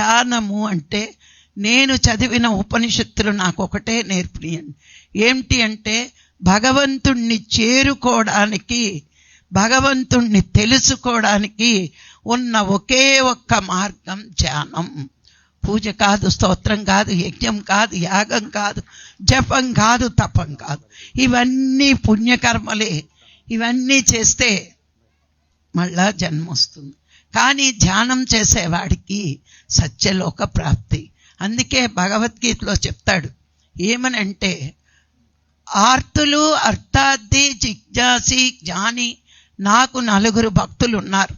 ధ్యానము అంటే నేను చదివిన ఉపనిషత్తులు నాకు ఒకటే నేర్పియండి. ఏమిటి అంటే భగవంతుణ్ణి చేరుకోవడానికి భగవంతుణ్ణి తెలుసుకోవడానికి ఉన్న ఒకే ఒక్క మార్గం ధ్యానం. పూజ కాదు స్తోత్రం కాదు యజ్ఞం కాదు యాగం కాదు జపం కాదు తపం కాదు. ఇవన్నీ పుణ్యకర్మలే. ఇవన్నీ చేస్తే మళ్ళా జన్మ వస్తుంది కానీ ధ్యానం చేసేవాడికి సత్యలోక ప్రాప్తి. అందుకే భగవద్గీతలో చెప్తాడు ఏమనంటే ఆర్తులు అర్థార్థి జిజ్ఞాసి జ్ఞాని నాకు నలుగురు భక్తులు ఉన్నారు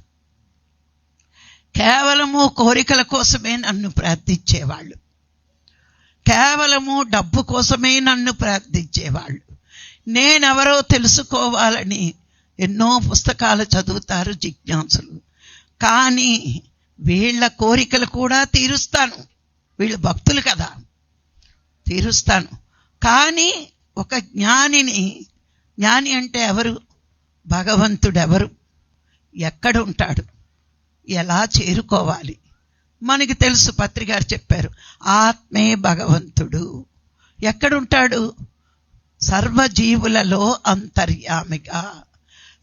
కేవలము కోరికల కోసమే నన్ను ప్రార్థించేవాళ్ళు. కేవలము డబ్బు కోసమే నన్ను ప్రార్థించేవాళ్ళు. నేనెవరో తెలుసుకోవాలని ఎన్నో పుస్తకాలు చదువుతారు జిజ్ఞాసులు. కానీ వీళ్ళ కోరికలు కూడా తీరుస్తాను. వీళ్ళు భక్తులు కదా. తీరుస్తాను. కానీ ఒక జ్ఞానిని జ్ఞాని అంటే ఎవరు? భగవంతుడెవరు? ఎక్కడ ఉంటాడు? ఎలా చేరుకోవాలి? మనకి తెలుసు పత్రికారు చెప్పారు ఆత్మే భగవంతుడు. ఎక్కడుంటాడు? సర్వజీవులలో అంతర్యామిగా.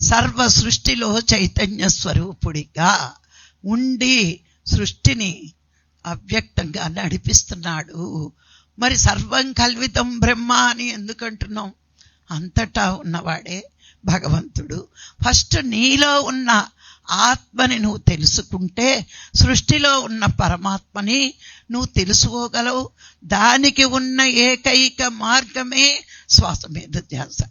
సర్వ సృష్టిలో చైతన్య స్వరూపుడిగా ఉండి సృష్టిని అవ్యక్తంగా నడిపిస్తున్నాడు. మరి సర్వం కల్వితం బ్రహ్మ అని ఎందుకంటున్నాం? అంతటా ఉన్నవాడే భగవంతుడు. ఫస్ట్ నీలో ఉన్న ఆత్మని నువ్వు తెలుసుకుంటే సృష్టిలో ఉన్న పరమాత్మని నువ్వు తెలుసుకోగలవు. దానికి ఉన్న ఏకైక మార్గమే శ్వాస మీద ధ్యాస.